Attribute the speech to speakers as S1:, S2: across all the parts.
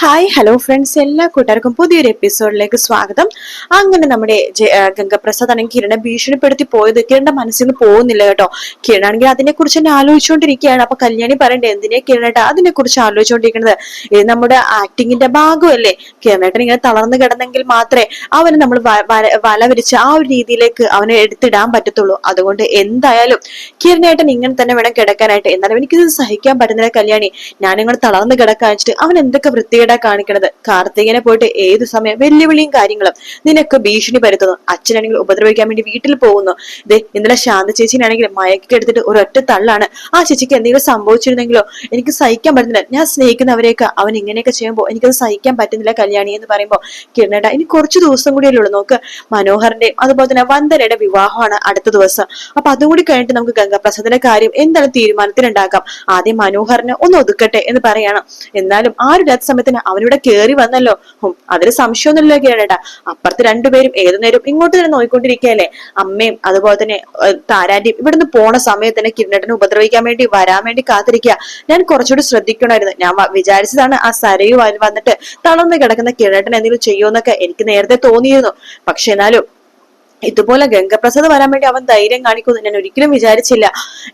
S1: Hi hello friends എല്ലാ കൂട്ടുകാർക്കും പുതിയൊരു എപ്പിസോഡിലേക്ക് സ്വാഗതം. അങ്ങനെ നമ്മുടെ ഗംഗപ്രസാദ് ആണെങ്കിൽ കിരണെ ഭീഷണിപ്പെടുത്തി പോയത്. കിരണിന്റെ മനസ്സിൽ പോകുന്നില്ല കേട്ടോ. കിരണാണെങ്കിൽ അതിനെ കുറിച്ച് തന്നെ ആലോചിച്ചുകൊണ്ടിരിക്കുകയാണ്. അപ്പൊ കല്യാണി പറയണ്ടേ എന്തിനാ കിരണേട്ട അതിനെ കുറിച്ച് ആലോചിച്ചുകൊണ്ടിരിക്കുന്നത് ഇത് നമ്മുടെ ആക്ടിങ്ങിന്റെ ഭാഗമല്ലേ? കിരണേട്ടൻ ഇങ്ങനെ തളർന്നു കിടന്നെങ്കിൽ മാത്രമേ അവന് നമ്മൾ വല വിരിച്ച് ആ ഒരു രീതിയിലേക്ക് അവനെ എടുത്തിടാൻ പറ്റത്തുള്ളൂ. അതുകൊണ്ട് എന്തായാലും കിരണേട്ടൻ ഇങ്ങനെ തന്നെ വേണം കിടക്കാനായിട്ട്. എന്നാലും എനിക്കിത് സഹിക്കാൻ പറ്റുന്നില്ല കല്യാണി. ഞാനിങ്ങനെ തളർന്ന് കിടക്കാൻ വെച്ചിട്ട് അവൻ എന്തൊക്കെ വൃത്തികേടാ കാണിക്കണത്. കാർത്തികനെ പോയിട്ട് ഏത് സമയം വെല്ലുവിളിയും കാര്യങ്ങളും നിനക്ക് ഭീഷണി പരുത്തുന്നു. അച്ഛനാണെങ്കിൽ ഉപദ്രവിക്കാൻ വേണ്ടി വീട്ടിൽ പോകുന്നു. ദേ ഇന്നലെ ശാന്ത ചേച്ചിനാണെങ്കിൽ മയക്കി എടുത്തിട്ട് ഒരൊറ്റ തള്ളാണ്. ആ ചേച്ചിക്ക് എന്തെങ്കിലും സംഭവിച്ചിരുന്നെങ്കിലോ? എനിക്ക് സഹിക്കാൻ പറ്റുന്നില്ല. ഞാൻ സ്നേഹിക്കുന്നവരെയൊക്കെ അവൻ ഇങ്ങനെയൊക്കെ ചെയ്യുമ്പോൾ എനിക്കത് സഹിക്കാൻ പറ്റുന്നില്ല കല്യാണി എന്ന് പറയുമ്പോൾ കിരണേട്ട ഇനി കുറച്ച് ദിവസം കൂടി അല്ലേ ഉള്ളൂ. നോക്ക് മനോഹറിന്റെ അതുപോലെ തന്നെ വന്ദനയുടെ വിവാഹമാണ് അടുത്ത ദിവസം. അപ്പൊ അതും കൂടി കഴിഞ്ഞിട്ട് നമുക്ക് ഗംഗാപ്രസാദിന്റെ കാര്യം എന്താണ് തീരുമാനത്തിലുണ്ടാക്കാം ആദ്യം മനോഹറിനെ ഒന്ന് ഒതുക്കട്ടെ എന്ന് പറയണം. എന്നാലും ആ ഒരു രാത്രി സമയത്തിന് അവനിവിടെ കേറി വന്നല്ലോ. അതിൽ സംശയമൊന്നുമില്ല കിരണേട്ടാ അപ്പുറത്ത് രണ്ടുപേരും ഏതു നേരം ഇങ്ങോട്ട് തന്നെ നോയിക്കൊണ്ടിരിക്കുകയല്ലേ? അമ്മയും അതുപോലെ തന്നെ താരാന്റിയും ഇവിടുന്ന് പോണ സമയത്ത് തന്നെ കിരണേട്ടനെ ഉപദ്രവിക്കാൻ വേണ്ടി വരാൻ വേണ്ടി കാത്തിരിക്കുക. ഞാൻ കുറച്ചുകൂടി ശ്രദ്ധിക്കണമായിരുന്നു. ഞാൻ വിചാരിച്ചതാണ് ആ സരയു വന്നിട്ട് തളർന്ന് കിടക്കുന്ന കിരണേട്ടൻ എന്തെങ്കിലും ചെയ്യുമെന്നൊക്കെ എനിക്ക് നേരത്തെ തോന്നിയിരുന്നു. പക്ഷെ എന്നാലും ഇതുപോലെ ഗംഗപ്രസാദ് വരാൻ വേണ്ടി അവൻ ധൈര്യം കാണിക്കുന്നു. ഞാൻ ഒരിക്കലും വിചാരിച്ചില്ല.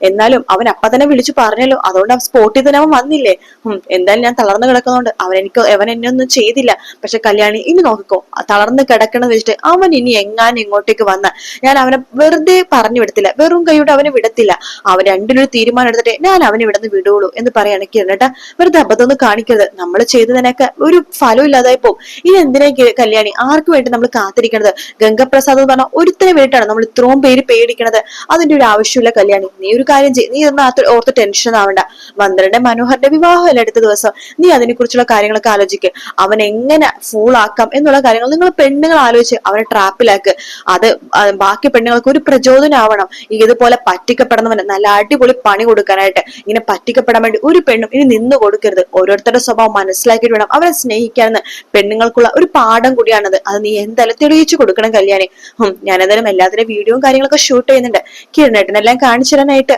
S1: എന്നാലും അവൻ അപ്പ തന്നെ വിളിച്ചു പറഞ്ഞല്ലോ. അതുകൊണ്ട് അവൻ സ്പോട്ടിൽ തന്നെ അവൻ വന്നില്ലേ? എന്തായാലും ഞാൻ തളർന്നു കിടക്കുന്നതുകൊണ്ട് അവൻ എനിക്ക് അവൻ എന്നെ ഒന്നും ചെയ്തില്ല. പക്ഷെ കല്യാണി ഇനി നോക്കിക്കോ. തളർന്ന് കിടക്കണം വെച്ചിട്ട് അവൻ ഇനി എങ്ങാനും ഇങ്ങോട്ടേക്ക് വന്ന ഞാൻ അവനെ വെറുതെ പറഞ്ഞു വിടത്തില്ല. വെറും കൈയോടെ അവനെ വിടത്തില്ല. അവൻ രണ്ടിനൊരു തീരുമാനം എടുത്തിട്ട് ഞാൻ അവനെ ഇവിടുന്ന് വിടുള്ളൂ എന്ന് പറയാണ് കിരണട്ട വെറുതെ അബദ്ധം ഒന്നും കാണിക്കരുത്. നമ്മൾ ചെയ്തതിനൊക്കെ ഒരു ഫലം ഇല്ലാതായി പോകും. ഇനി എന്തിനാ കല്യാണി? ആർക്കു വേണ്ടി നമ്മൾ കാത്തിരിക്കണത്? ഗംഗപ്രസാദ് എന്ന് പറഞ്ഞ ഒരുത്തനെ വേണ്ടിയിട്ടാണ് നമ്മൾ ഇത്രയും പേര് പേടിക്കണത്. അതിന്റെ ഒരു ആവശ്യമില്ല കല്യാണി. നീ ഒരു കാര്യം ചെയ്യും നീ ഒന്നും ഓർത്ത് ടെൻഷൻ ആവണ്ട. വന്ദ്രന്റെ മനോഹറിന്റെ വിവാഹമല്ല അടുത്ത ദിവസം? നീ അതിനെ കുറിച്ചുള്ള കാര്യങ്ങളൊക്കെ ആലോചിക്ക്. അവൻ എങ്ങനെ ഫൂൾ ആക്കാം എന്നുള്ള കാര്യങ്ങൾ നിങ്ങൾ പെണ്ണുങ്ങൾ ആലോചിച്ച് അവനെ ട്രാപ്പിലാക്ക് അത് ബാക്കി പെണ്ണുങ്ങൾക്ക് ഒരു പ്രചോദനമാവണം ഇതുപോലെ പറ്റിക്കപ്പെടുന്നവന് നല്ല അടിപൊളി പണി കൊടുക്കാനായിട്ട്. ഇങ്ങനെ പറ്റിക്കപ്പെടാൻ വേണ്ടി ഒരു പെണ്ണും ഇനി നിന്ന് കൊടുക്കരുത്. ഓരോരുത്തരുടെ സ്വഭാവം മനസ്സിലാക്കിയിട്ട് വേണം അവരെ സ്നേഹിക്കാനെന്ന്. പെണ്ണുങ്ങൾക്കുള്ള ഒരു പാഠം കൂടിയാണത്. അത് നീ എന്തായാലും തെളിയിച്ചു കൊടുക്കണം കല്യാണി. ഉം ഞാനെന്തായാലും എല്ലാത്തിനും വീഡിയോയും കാര്യങ്ങളൊക്കെ ഷൂട്ട് ചെയ്യുന്നുണ്ട്. കിരണേട്ടനെല്ലാം കാണിച്ചു തരാനായിട്ട്.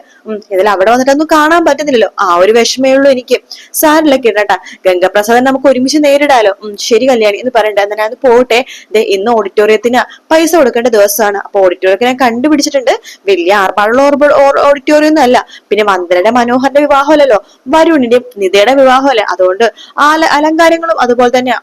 S1: ഇതിൽ അവിടെ വന്നിട്ടൊന്നും കാണാൻ പറ്റുന്നില്ലല്ലോ ആ ഒരു വിഷമേ ഉള്ളൂ എനിക്ക്. സാരില്ല കിരണേട്ടാ. ഗംഗപ്രസാദൻ നമുക്ക് ഒരുമിച്ച് നേരിടാലോ. ശരി കല്യാണി എന്ന് പറയണ്ട. എന്നാൽ ഞാൻ പോട്ടെ. ഇന്ന് ഓഡിറ്റോറിയത്തിന് പൈസ കൊടുക്കേണ്ട ദിവസമാണ്. അപ്പൊ ഓഡിറ്റോറിയൊക്കെ ഞാൻ കണ്ടുപിടിച്ചിട്ടുണ്ട്. വലിയ ആർഭാടുള്ള ഓഡിറ്റോറിയം ഒന്നും അല്ല പിന്നെ വന്ദനയുടെ മനോഹറിന്റെ വിവാഹമല്ലല്ലോ. വരുണിന്റെ നിധയുടെ വിവാഹമല്ലേ. അതുകൊണ്ട് ആ അലങ്കാരങ്ങളും അതുപോലെ തന്നെ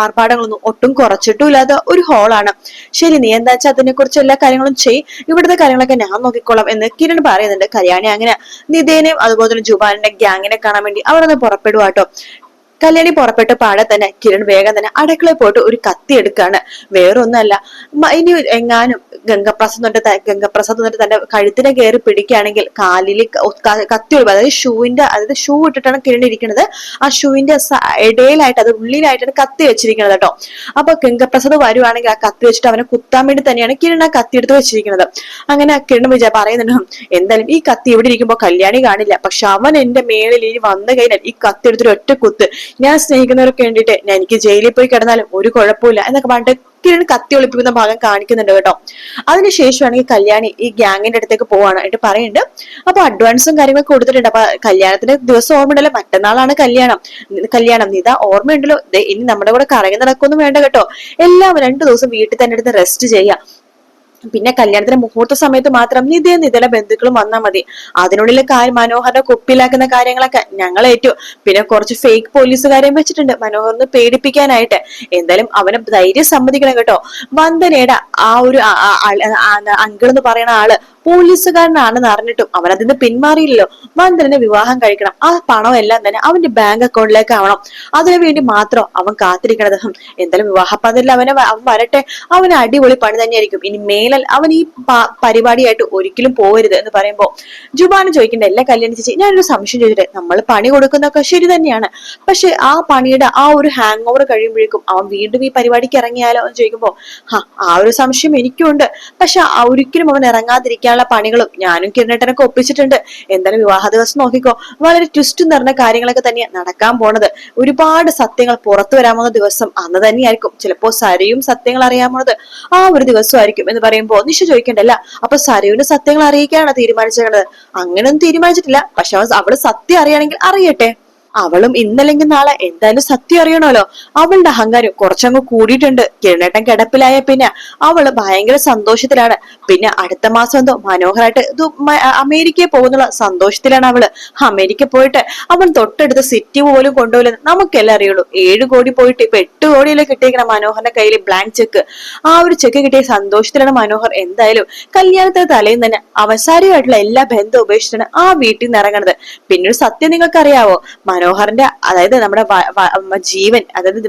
S1: ആർഭാടങ്ങളൊന്നും ഒട്ടും കുറച്ചിട്ടും ഇല്ലാത്ത ഒരു ഹോളാണ് ശരി നീ എന്താ വെച്ചാൽ അതിനെ കുറിച്ച് എല്ലാ കാര്യങ്ങളും ചെയ്. ഇവിടുത്തെ കാര്യങ്ങളൊക്കെ ഞാൻ നോക്കിക്കോളാം എന്ന് കിരൺ പറയുന്നുണ്ട്. കല്യാണി അങ്ങനെ നിതേനെയും അതുപോലെ തന്നെ ജുബാനിന്റെ ഗ്യാങ്ങിനെ കാണാൻ വേണ്ടി അവിടെ നിന്ന് പുറപ്പെടുവാട്ടോ. കല്യാണി പുറപ്പെട്ട പാടെ തന്നെ കിരൺ വേഗം തന്നെ അടുക്കളയിൽ പോയിട്ട് ഒരു കത്തി എടുക്കാണ്. വേറൊന്നല്ല ഇനി എങ്ങാനും ഗംഗപ്രസാദ് തൊട്ട് ഗംഗപ്രസാദ് തൊട്ട് തന്റെ കഴുത്തിനെ കയറി പിടിക്കുകയാണെങ്കിൽ കാലിൽ കത്തി ഒഴിവ്. അതായത് ഷൂവിന്റെ അതായത് ഷൂ ഇട്ടിട്ടാണ് കിരൺ ഇരിക്കുന്നത്. ആ ഷൂവിന്റെ ഇടയിലായിട്ട് അത് ഉള്ളിലായിട്ടാണ് കത്തി വെച്ചിരിക്കുന്നത് കേട്ടോ. അപ്പൊ ഗംഗപ്രസാദ് വരുവാണെങ്കിൽ ആ കത്തി വെച്ചിട്ട് അവനെ കുത്താൻ വേണ്ടി തന്നെയാണ് കിരൺ ആ കത്തി എടുത്ത് വെച്ചിരിക്കുന്നത്. അങ്ങനെ കിരൺ വിജയ പറയുന്നുണ്ട് "ഹും, എന്തായാലും ഈ കത്തി ഇവിടെ ഇരിക്കുമ്പോൾ കല്യാണി കാണില്ല. പക്ഷെ അവൻ എന്റെ മേളിൽ ഇനി വന്നു കഴിഞ്ഞാൽ ഈ കത്തി എടുത്തൊരു ഒറ്റ കുത്ത്. ഞാൻ സ്നേഹിക്കുന്നവർക്ക് വേണ്ടിയിട്ട് ഞാൻ എനിക്ക് ജയിലിൽ പോയി കിടന്നാലും ഒരു കുഴപ്പമില്ല എന്നൊക്കെ പറഞ്ഞിട്ട് കിരൺ കത്തി ഒളിപ്പിക്കുന്ന ഭാഗം കാണിക്കുന്നുണ്ട് കേട്ടോ. അതിനുശേഷമാണെങ്കിൽ കല്യാണി ഈ ഗ്യാങ്ങിന്റെ അടുത്തേക്ക് പോവാണ് പറയുന്നുണ്ട് അപ്പൊ അഡ്വാൻസും കാര്യങ്ങളൊക്കെ കൊടുത്തിട്ടുണ്ട്. അപ്പൊ കല്യാണത്തിന്റെ ദിവസം ഓർമ്മയുണ്ടല്ലോ മറ്റന്നാളാണ് കല്യാണം. കല്യാണം. ഇതാ ഓർമ്മയുണ്ടല്ലോ. ഇനി നമ്മുടെ കൂടെ കറങ്ങി നടക്കൊന്നും വേണ്ട കേട്ടോ. എല്ലാം രണ്ടു ദിവസം വീട്ടിൽ തന്നെ എടുത്ത് റെസ്റ്റ് ചെയ്യാം. പിന്നെ കല്യാണത്തിന് മുഹൂർത്ത സമയത്ത് മാത്രം നിതേ നിതല ബന്ധുക്കളും വന്നാൽ മതി. അതിനുള്ളിൽ മനോഹറിനെ കുപ്പിലാക്കുന്ന കാര്യങ്ങളൊക്കെ ഞങ്ങൾ ഏറ്റു. പിന്നെ കുറച്ച് ഫേക്ക് പോലീസുകാരെയും വെച്ചിട്ടുണ്ട്. മനോഹറിന് പേടിപ്പിക്കാനായിട്ട്. എന്തായാലും അവനെ ധൈര്യം സമ്മതിക്കണം കേട്ടോ. വന്ദനയുടെ ആ ഒരു അങ്കിൾ എന്ന് പറയുന്ന ആൾ പോലീസുകാരനാണെന്ന് അറിഞ്ഞിട്ടും അവൻ അതിന് പിന്മാറിയില്ലല്ലോ. മന്ത്രിനെ വിവാഹം കഴിക്കണം. ആ പണം എല്ലാം തന്നെ അവന്റെ ബാങ്ക് അക്കൗണ്ടിലേക്ക് ആവണം. അതിനു വേണ്ടി മാത്രം അവൻ കാത്തിരിക്കണത്. എന്തായാലും വിവാഹപ്പന്തലിൽ അവനെ അവൻ വരട്ടെ. അവന് അടിപൊളി പണി തന്നെയായിരിക്കും. ഇനി മേലൽ അവൻ ഈ പരിപാടിയായിട്ട് ഒരിക്കലും പോകരുത് എന്ന് പറയുമ്പോ ജുബാന് ചോദിക്കേണ്ട എല്ലാ കല്യാണം ചേച്ചി ഞാനൊരു സംശയം ചോദിച്ചിട്ട് നമ്മൾ പണി കൊടുക്കുന്നതൊക്കെ ശരി തന്നെയാണ്. പക്ഷെ ആ പണിയുടെ ആ ഒരു ഹാങ് ഓവർ കഴിയുമ്പോഴേക്കും അവൻ വീണ്ടും ഈ പരിപാടിക്ക് ഇറങ്ങിയാലോ? എന്ന് ചോദിക്കുമ്പോ ആ ഒരു സംശയം എനിക്കുണ്ട്. പക്ഷെ ഒരിക്കലും അവൻ ഇറങ്ങാതിരിക്കാനുള്ള പണികളും ഞാനും കിരണേട്ടനൊക്കെ ഒപ്പിച്ചിട്ടുണ്ട്. എന്തായാലും വിവാഹ ദിവസം നോക്കിക്കോ. വളരെ ട്വിസ്റ്റ് നിറഞ്ഞ കാര്യങ്ങളൊക്കെ തന്നെയാണ് നടക്കാൻ പോണത്. ഒരുപാട് സത്യങ്ങൾ പുറത്തു വരാമെന്ന ദിവസം അന്ന് തന്നെയായിരിക്കും. ചിലപ്പോ സരയും സത്യങ്ങൾ അറിയാമെന്നത് ആ ഒരു ദിവസമായിരിക്കും എന്ന് പറയുമ്പോ നിഷ ചോദിക്കണ്ടല്ല. അപ്പൊ സരയുടെ സത്യങ്ങൾ അറിയിക്കാനാണ് തീരുമാനിച്ചിരിക്കുന്നത് അങ്ങനെയൊന്നും തീരുമാനിച്ചിട്ടില്ല. പക്ഷെ അവൾ സത്യം അറിയാണെങ്കിൽ അറിയട്ടെ. അവളും ഇന്നല്ലെങ്കിൽ നാളെ എന്തായാലും സത്യം അറിയണമല്ലോ. അവളുടെ അഹങ്കാരം കുറച്ചങ്ങ് കൂടിയിട്ടുണ്ട്. കിരണേട്ടൻ കിടപ്പിലായ പിന്നെ അവൾ ഭയങ്കര സന്തോഷത്തിലാണ്. പിന്നെ അടുത്ത മാസം എന്തോ മനോഹരായിട്ട് ഇത് മ- അമേരിക്കയിൽ പോകുന്നുള്ള സന്തോഷത്തിലാണ് അവൾ. അമേരിക്ക പോയിട്ട് അവൻ തൊട്ടടുത്ത സിറ്റി പോലും കൊണ്ടുപോയില്ലെന്ന് നമുക്കെല്ലാം അറിയുള്ളൂ. ഏഴ് കോടി പോയിട്ട് ഇപ്പൊ എട്ട് കോടിയിലെ കിട്ടിയിരിക്കണം മനോഹറിന്റെ കയ്യിൽ ബ്ലാങ്ക് ചെക്ക് ആ ഒരു ചെക്ക് കിട്ടിയ സന്തോഷത്തിലാണ് മനോഹർ എന്തായാലും കല്യാണത്തിന് തലേന്ന് തന്നെ അവസാനമായിട്ടുള്ള എല്ലാ ബന്ധവും ഉപേക്ഷിച്ചാണ് ആ വീട്ടിൽ നിന്ന് ഇറങ്ങണത്. പിന്നൊരു സത്യം നിങ്ങൾക്ക് നിങ്ങൾക്കറിയാവോ? മനോഹറിന്റെ അതായത് നമ്മുടെ ജീവൻ അതായത്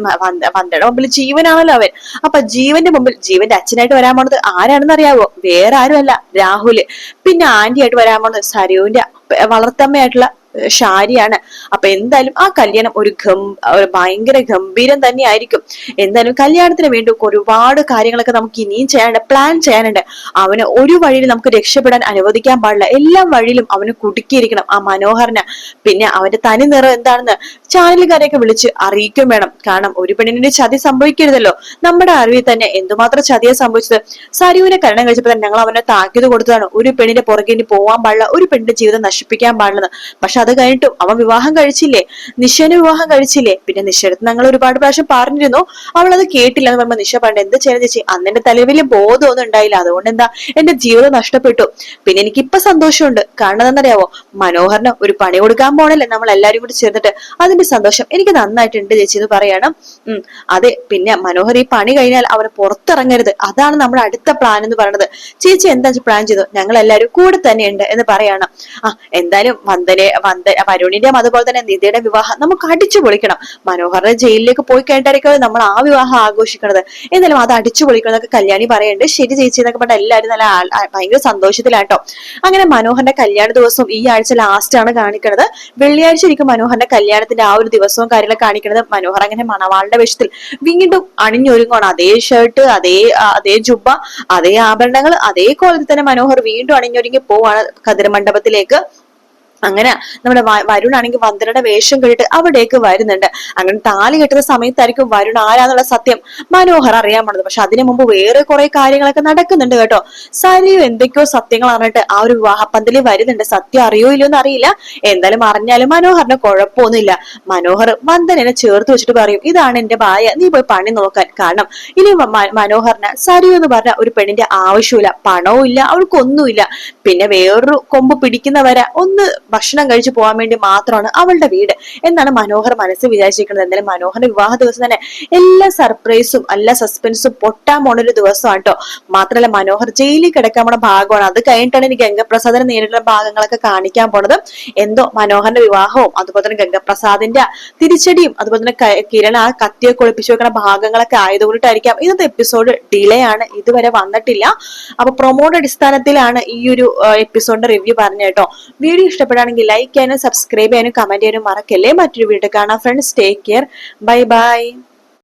S1: വന്ദയുടെ മുമ്പിൽ ജീവനാണല്ലോ അവൻ. അപ്പൊ ജീവന്റെ മുമ്പിൽ ജീവന്റെ അച്ഛനായിട്ട് വരാൻ പോണത് ആരാണെന്ന് അറിയാവോ? വേറെ ആരുമല്ല രാഹുൽ. പിന്നെ ആന്റി ആയിട്ട് വരാൻ പോണത് സരുവിന്റെ വളർത്തമ്മയായിട്ടുള്ള ഷാരിയാണ് അപ്പൊ എന്തായാലും ആ കല്യാണം ഒരു ഗം ഭയങ്കര ഗംഭീരം തന്നെ ആയിരിക്കും എന്തായാലും കല്യാണത്തിന് വേണ്ടി ഒരുപാട് കാര്യങ്ങളൊക്കെ നമുക്ക് ഇനിയും ചെയ്യാനുണ്ട് പ്ലാൻ ചെയ്യാനുണ്ട്. അവന് ഒരു വഴിയിൽ നമുക്ക് രക്ഷപ്പെടാൻ അനുവദിക്കാൻ പാടില്ല. എല്ലാ വഴിയിലും അവന് കുടുക്കിയിരിക്കണം ആ മനോഹരന്. പിന്നെ അവന്റെ തനി നിറം എന്താണെന്ന് ചാനലുകാരെയൊക്കെ വിളിച്ച് അറിയിക്കും വേണം. കാരണം ഒരു പെണ്ണിന്റെ ചതി സംഭവിക്കരുതല്ലോ. നമ്മുടെ അറിവിൽ തന്നെ എന്തുമാത്രം ചതിയാ സംഭവിച്ചത്. സരുവിനെ കരണം കഴിച്ചപ്പോൾ തന്നെ ഞങ്ങൾ അവനെ താക്കീത് കൊടുത്തതാണ്. ഒരു പെണ്ണിന്റെ പുറകെ ഇനി പോവാൻ പാടില്ല. ഒരു പെണ്ണിന്റെ ജീവിതം നശിപ്പിക്കാൻ പാടില്ലെന്ന്. പക്ഷെ അത് കഴിഞ്ഞിട്ടും അവൻ വിവാഹം കഴിച്ചില്ലേ? നിഷേനെ വിവാഹം കഴിച്ചില്ലേ? പിന്നെ നിഷേടത്ത് ഞങ്ങൾ ഒരുപാട് പ്രാവശ്യം പറഞ്ഞിരുന്നു. അവൾ അത് കേട്ടില്ല എന്ന് പറയുമ്പോൾ നിഷ പറഞ്ഞു എന്ത് ചെയ്യാൻ ചേച്ചി? അന്ന് എന്റെ തലയിൽ വലിയ ബോധമൊന്നും ഉണ്ടായില്ല. അതുകൊണ്ട് എന്താ? എന്റെ ജീവിതം നഷ്ടപ്പെട്ടു. പിന്നെ എനിക്ക് ഇപ്പൊ സന്തോഷമുണ്ട്. കാരണം എന്നറിയാവോ മനോഹറിന് ഒരു പണി കൊടുക്കാൻ പോണല്ലേ നമ്മൾ എല്ലാരും കൂടി ചേർന്നിട്ട്. അതിന്റെ സന്തോഷം. എനിക്ക് നന്നായിട്ടുണ്ട് ചേച്ചി എന്ന് പറയണം. ഉം. അതെ പിന്നെ മനോഹർ ഈ പണി കഴിഞ്ഞാൽ അവന് പുറത്തിറങ്ങരുത്. അതാണ് നമ്മുടെ അടുത്ത പ്ലാൻ എന്ന് പറയുന്നത് ചേച്ചി എന്താ പ്ലാൻ ചെയ്തു ഞങ്ങൾ എല്ലാവരും കൂടെ തന്നെയുണ്ട് എന്ന് പറയണം. ആ എന്തായാലും വന്ദനെ വന്ദ വരുണിന്റെയും അതുപോലെ തന്നെ നിധിയുടെ വിവാഹം നമുക്ക് അടിച്ചു പൊളിക്കണം. മനോഹറിന്റെ ജയിലിലേക്ക് പോയി കഴിഞ്ഞിട്ടായിരിക്കും നമ്മൾ ആ വിവാഹം ആഘോഷിക്കണത്. എന്നാലും അത് അടിച്ചു പൊളിക്കണം എന്നൊക്കെ കല്യാണി പറയുന്നുണ്ട്. ശരി ചേച്ചി എന്നൊക്കെ പറഞ്ഞ എല്ലാവരും നല്ല ഭയങ്കര സന്തോഷത്തിലാട്ടോ. അങ്ങനെ മനോഹറിന്റെ കല്യാണ ദിവസം ഈ ആഴ്ച ലാസ്റ്റ് ആണ് കാണിക്കുന്നത് വെള്ളിയാഴ്ച ഇരിക്കും മനോഹറിന്റെ കല്യാണത്തിന്റെ ആ ഒരു ദിവസവും കാര്യങ്ങളൊക്കെ കാണിക്കുന്നത് മനോഹർ അങ്ങനെ മണവാളുടെ വേഷത്തിൽ വീണ്ടും അണിഞ്ഞൊരുങ്ങുകയാണ് അതേ ഷർട്ട് അതേ അതേ ജുബ അതേ ആഭരണങ്ങൾ അതേ കോലത്തിൽ തന്നെ മനോഹർ വീണ്ടും അണിഞ്ഞൊരുങ്ങി പോവാണ് കതിര മണ്ഡപത്തിലേക്ക് അങ്ങനെ നമ്മുടെ വരുണാണെങ്കിൽ വന്ദനയുടെ വേഷം കെട്ടിട്ട് അവിടേക്ക് വരുന്നുണ്ട്. അങ്ങനെ താലി കെട്ടുന്ന സമയത്തായിരിക്കും വരുൺ ആരാന്നുള്ള സത്യം മനോഹർ അറിയാൻ പോണത്. പക്ഷെ അതിനു മുമ്പ് വേറെ കുറെ കാര്യങ്ങളൊക്കെ നടക്കുന്നുണ്ട് കേട്ടോ. സരിയോ എന്തൊക്കെയോ സത്യങ്ങൾ അറിഞ്ഞിട്ട് ആ ഒരു വിവാഹപ്പന്തലിൽ വരുന്നുണ്ട്. സത്യം അറിയോ ഇല്ലയോ എന്ന് അറിയില്ല. എന്തായാലും അറിഞ്ഞാലും മനോഹറിന് കുഴപ്പമൊന്നുമില്ല. മനോഹർ വന്ദനനെ ചേർത്ത് വെച്ചിട്ട് പറയും ഇതാണ് എന്റെ ഭാര്യ. നീ പോയി പണി നോക്കാൻ. കാരണം ഇനി മനോഹറിന് സരിയോ എന്ന് പറഞ്ഞ ഒരു പെണ്ണിന്റെ ആവശ്യമില്ല പണവും ഇല്ല അവൾക്കൊന്നുമില്ല. പിന്നെ വേറൊരു കൊമ്പ് പിടിക്കുന്നവരെ ഒന്ന് ഭക്ഷണം കഴിച്ചു പോകാൻ വേണ്ടി മാത്രമാണ് അവളുടെ വീട്. എന്നാണ് മനോഹർ മനസ്സിൽ വിചാരിച്ചിരിക്കുന്നത്. എന്തായാലും മനോഹറിന്റെ വിവാഹ ദിവസം തന്നെ എല്ലാ സർപ്രൈസും എല്ലാ സസ്പെൻസും പൊട്ടാൻ പോണ ഒരു ദിവസമാണ് കേട്ടോ മാത്രമല്ല മനോഹർ ജയിലിൽ കിടക്കാൻ പോണ ഭാഗമാണ്. അത് കഴിഞ്ഞിട്ടാണ് ഇനി ഗംഗപ്രസാദിനെ നേരിട്ടുള്ള ഭാഗങ്ങളൊക്കെ കാണിക്കാൻ പോണത്. എന്തോ മനോഹറിന്റെ വിവാഹവും അതുപോലെ തന്നെ ഗംഗപ്രസാദിന്റെ തിരിച്ചടിയും അതുപോലെ തന്നെ കിരണ കത്തിയൊക്കെ ഒളിപ്പിച്ചു വെക്കുന്ന ഭാഗങ്ങളൊക്കെ ആയതുകൊണ്ടിട്ടായിരിക്കാം. ഇന്നത്തെ എപ്പിസോഡ് ഡിലേ ആണ്. ഇതുവരെ വന്നിട്ടില്ല. അപ്പൊ പ്രൊമോഡ് അടിസ്ഥാനത്തിലാണ് ഈ ഒരു എപ്പിസോഡിന്റെ റിവ്യൂ പറഞ്ഞ കേട്ടോ. വീഡിയോ ഇഷ്ടപ്പെടുകയാണെങ്കിൽ ലൈക്ക് ചെയ്യാനും സബ്സ്ക്രൈബ് ചെയ്യാനും കമന്റ് ചെയ്യാനും മറക്കല്ലേ? മറ്റൊരു വീഡിയോ കാണാം. Friends take care bye bye